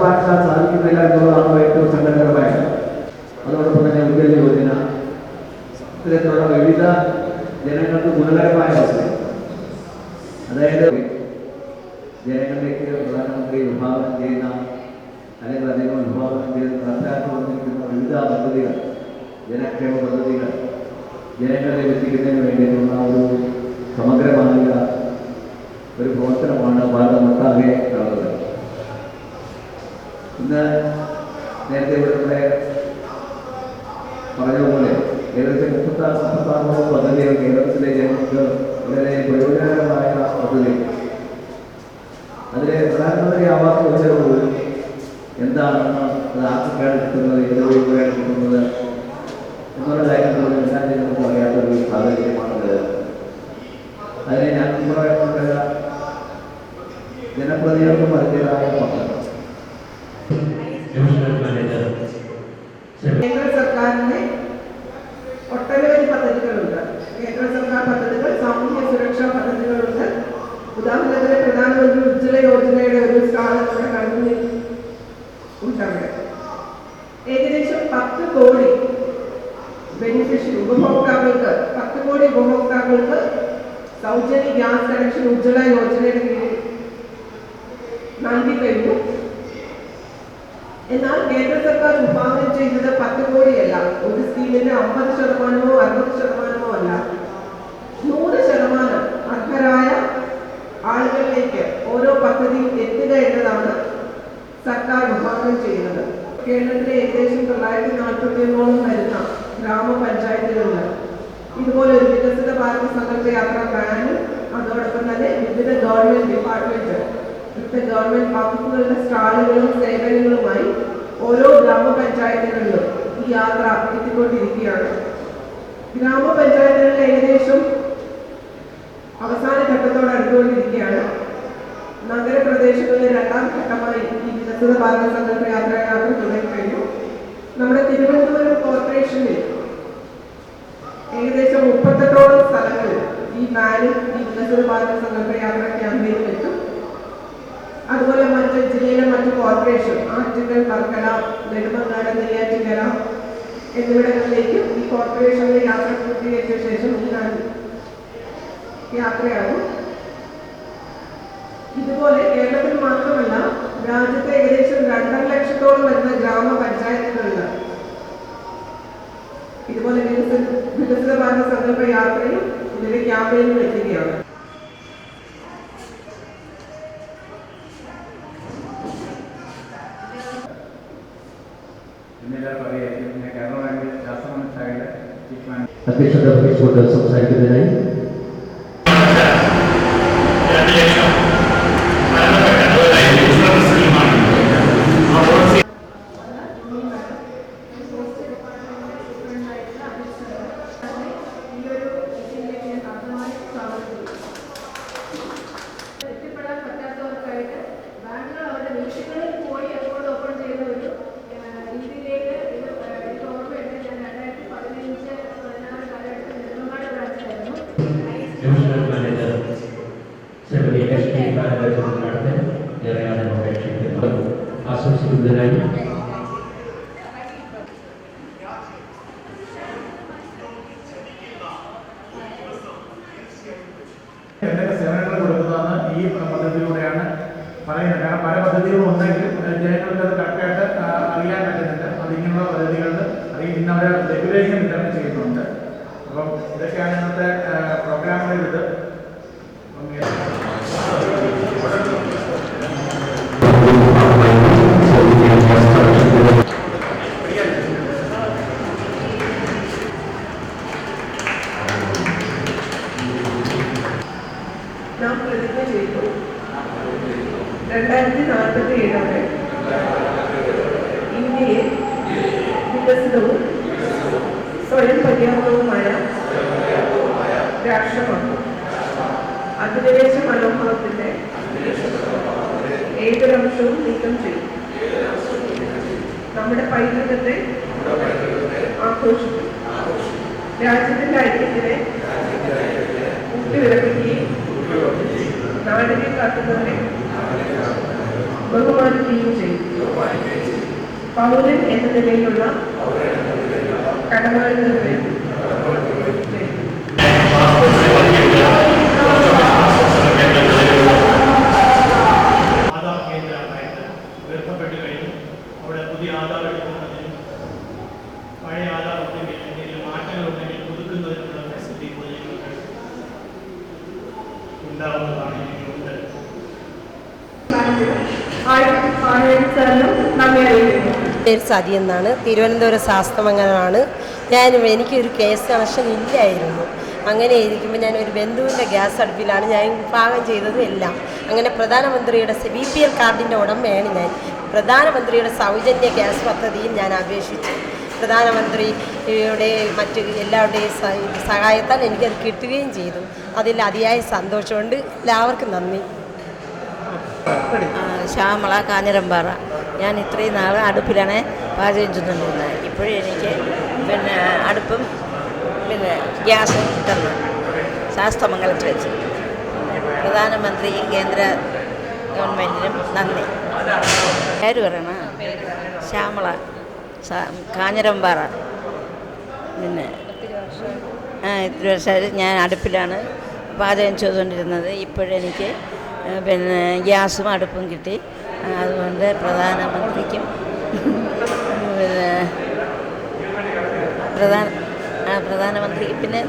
നടപ്പാക്കാൻ സാധിക്കുന്നില്ല എന്നുള്ളതാണ് ഏറ്റവും സങ്കടകരമായത് അതോടൊപ്പം തന്നെ ഉജ്ജ്വല യോജന ഇത്തരത്തിലുള്ള വിവിധ ജനങ്ങൾക്ക് ഗുണകരമായ അവസ്ഥ അതായത് ജനങ്ങളിലേക്ക് പ്രധാനമന്ത്രി വിഭാവനം ചെയ്യുന്ന അല്ലെങ്കിൽ അദ്ദേഹം വിഭാവനം ചെയ്ത് നടത്താക്കി വന്നിരിക്കുന്ന വിവിധ പദ്ധതികൾ ജനക്ഷേമ പദ്ധതികൾ ജനങ്ങളിൽ എത്തിക്കുന്നതിന് വേണ്ടിയിട്ടുള്ള ഒരു സമഗ്രമായ ഒരു പ്രവർത്തനമാണ് ഭാരതമൊട്ടാകെ നടന്നത് ഇന്ന് നേരത്തെ ഇവിടെ പറഞ്ഞതുപോലെ ഏകദേശം മുപ്പത്താറ് മുപ്പത്താറോളം പദ്ധതികൾ കേരളത്തിലെ ജനങ്ങൾക്ക് വളരെ പ്രയോജനകരമായ പദ്ധതി. അതിലെ പ്രധാനമന്ത്രി ആവാസ് യോജന പോലും എന്താണെന്ന് അത് ആർക്കാണ് കിട്ടുന്നത് ഏത് കിട്ടുന്നത് എന്നുള്ള കാര്യം പോലും എല്ലാ ജനങ്ങൾക്കും അറിയാത്ത ഒരു സാഹചര്യമാണത്. അതിനെ ഞാൻ പറയുന്നത് ജനപ്രതികൾക്കും അതിന്റെതായ പങ്ക് കേന്ദ്ര സർക്കാരിന്റെ ഒട്ടനവധി പദ്ധതികളുണ്ട്. കേന്ദ്ര സർക്കാർ പദ്ധതികൾ സാമൂഹ്യ സുരക്ഷാ പദ്ധതികളുണ്ട്. ഉദാഹരണത്തിന് പ്രധാനമന്ത്രി ഉജ്ജ്വല യോജനയുടെ ഒരു സ്റ്റാൾ നമ്മുടെ കണ്ണൂരിൽ ഉണ്ടവിടെ ഏകദേശം പത്ത് കോടി ബെനിഫിഷ്യറി ഉപഭോക്താക്കൾക്ക് പത്ത് കോടി ഉപഭോക്താക്കൾക്ക് സൗജന്യ ഗ്യാസ് കണക്ഷൻ ഉജ്ജ്വല യോജനയുടെ കീഴിൽ നൽകി കഴിഞ്ഞു എന്നാൽ കേന്ദ്ര സർക്കാർ ചെയ്തത് പത്ത് കോടിയല്ല. ഒരു സ്കീമിന് അമ്പത് ശതമാനമോ അറുപത് ശതമാനമോ അല്ല. നൂറ് ശതമാനം അർഹരായ ആളുകളിലേക്ക് ഓരോ പദ്ധതിയും എത്തുക എന്നതാണ് സർക്കാർ വിഭാവനം ചെയ്യുന്നത്. കേരളത്തിലെ ഏകദേശം തൊള്ളായിരത്തി നാൽപ്പത്തി വരുന്ന ഗ്രാമപഞ്ചായത്തുകളിൽ ഇതുപോലെ ഒരു വികസിത ഭാരത സങ്കല്പ യാത്ര പ്ലാനും അതോടൊപ്പം തന്നെ വിവിധ ഗവൺമെന്റ് ഡിപ്പാർട്ട്മെന്റ് വിവിധ ഗവൺമെന്റ് വകുപ്പുകളുടെ സ്റ്റാളുകളും സേവനങ്ങളുമായി ഗ്രാമപഞ്ചായത്തുകളിലും ഈ യാത്ര എത്തിക്കൊണ്ടിരിക്കുകയാണ്. ഗ്രാമപഞ്ചായത്തുകളിൽ ഏകദേശം അവസാന ഘട്ടത്തോട് അടുത്തുകൊണ്ടിരിക്കുകയാണ്. നഗരപ്രദേശങ്ങളിലെ രണ്ടാം ഘട്ടമായി ഈ വികസിത ഭാരത സങ്കല്പ യാത്ര യാത്ര തുടങ്ങിക്കഴിഞ്ഞു നമ്മുടെ തിരുവനന്തപുരം കോർപ്പറേഷനിൽ ഏകദേശം മുപ്പത്തെട്ടോളം സ്ഥലങ്ങളിൽ ഈ വാനും ഈ വികസിത ഭാരത സങ്കല്പ യാത്ര ക്യാമ്പയിനും മറ്റ് കോർപ്പറേഷൻ ആറ്റുകൾ വർക്കല നെടുമങ്ങാട് നെയ്യാറ്റിങ്കര എന്നിവിടങ്ങളിലേക്കും ഈ കോർപ്പറേഷനിലെ യാത്ര പൂർത്തീകരിച്ച ശേഷം ഞാൻ യാത്രയാകും ഇതുപോലെ കേരളത്തിൽ മാത്രമല്ല രാജ്യത്തെ ഏകദേശം രണ്ടര ലക്ഷത്തോളം വരുന്ന ഗ്രാമപഞ്ചായത്തുകളിൽ ഇതുപോലെ വികസന വികസിത ഭാരത സങ്കല്പ യാത്രയും ഇതിന്റെ ക്യാമ്പയിനും എത്തുകയാണ് అధ్యక్షత వహించుకుంటారు సంస్థానికి ഈ പദ്ധതിയിലൂടെയാണ് പറയുന്നത്. കാരണം പല പദ്ധതികളും ഉണ്ടെങ്കിലും ഏഹ് ജനങ്ങൾക്ക് അത് കറക്റ്റായിട്ട് അറിയാൻ പറ്റുന്നുണ്ട് അത് ഇങ്ങനെയുള്ള പദ്ധതികളിൽ അറിയാം ഇന്ന് ലഘുലേഖം വിതരണം ചെയ്യുന്നുണ്ട്. അപ്പം ഇതൊക്കെയാണ് ഇന്നത്തെ ചെയ്തു. രണ്ടായിരത്തി നാൽപ്പത്തി ഏഴോടെ ഇന്ത്യയെ വികസിതവും സ്വയം പര്യാപ്തവുമായ രാഷ്ട്രമാക്കും. അധിനിവേശ മനോഭാവത്തിന്റെ ഏതൊരംശവും നീക്കം ചെയ്യും നമ്മുടെ പൈതൃകത്തെ ആഘോഷിക്കും രാജ്യത്തിന്റെ ഐക്യത്തിനെ നാടിനെ കാക്കുന്നവരെ ബഹുമാനിക്കുകയും ചെയ്യും പൗരൻ എന്ന നിലയിലുള്ള കടമകൾ നിറവേറ്റും ആധാർ പേര് സതി എന്നാണ്. തിരുവനന്തപുരം ശാസ്ത്രമംഗലമാണ് ഞാൻ എനിക്കൊരു കേസ് കണക്ഷൻ ഇല്ലായിരുന്നു. അങ്ങനെ ഇരിക്കുമ്പോൾ ഞാൻ ഒരു ബന്ധുവിന്റെ ഗ്യാസ് അടുപ്പിലാണ് ഞാൻ വിഭാഗം ചെയ്തതും എല്ലാം. അങ്ങനെ പ്രധാനമന്ത്രിയുടെ ബി പി എൽ കാർഡിന്റെ ഉടമയാണ് ഞാൻ. പ്രധാനമന്ത്രിയുടെ സൗജന്യ ഗ്യാസ് പദ്ധതിയിൽ ഞാൻ അപേക്ഷിച്ചു. പ്രധാനമന്ത്രിയുടെ മറ്റ് എല്ലാവരുടെയും സഹായത്താൽ എനിക്കത് കിട്ടുകയും ചെയ്തു. അതിൽ അതിയായ സന്തോഷമുണ്ട്. എല്ലാവർക്കും നന്ദി. ശ്യാമള കാഞ്ഞിരമ്പാറ. ഞാൻ ഇത്രയും നാൾ അടുപ്പിലാണ് പാചകം ചെയ്തുകൊണ്ടിരുന്നത് ഇപ്പോഴും എനിക്ക് പിന്നെ അടുപ്പും പിന്നെ ഗ്യാസും തന്നു ശാസ്ത്രമംഗലത്തിൽ വെച്ച്. പ്രധാനമന്ത്രിയും കേന്ദ്ര ഗവൺമെന്റിനും നന്ദി. പേര് പറയണ? ശ്യാമള കാഞ്ഞിരമ്പാറ. പിന്നെ ആ ഇത്ര വർഷമായിട്ട് ഞാൻ അടുപ്പിലാണ് പാചകം ചെയ്തുകൊണ്ടിരുന്നത്. ഇപ്പോഴെനിക്ക് പിന്നെ ഗ്യാസും അടുപ്പും കിട്ടി. അതുകൊണ്ട് പ്രധാനമന്ത്രിക്കും പിന്നെ പ്രധാന പ്രധാനമന്ത്രിക്ക് പിന്നെ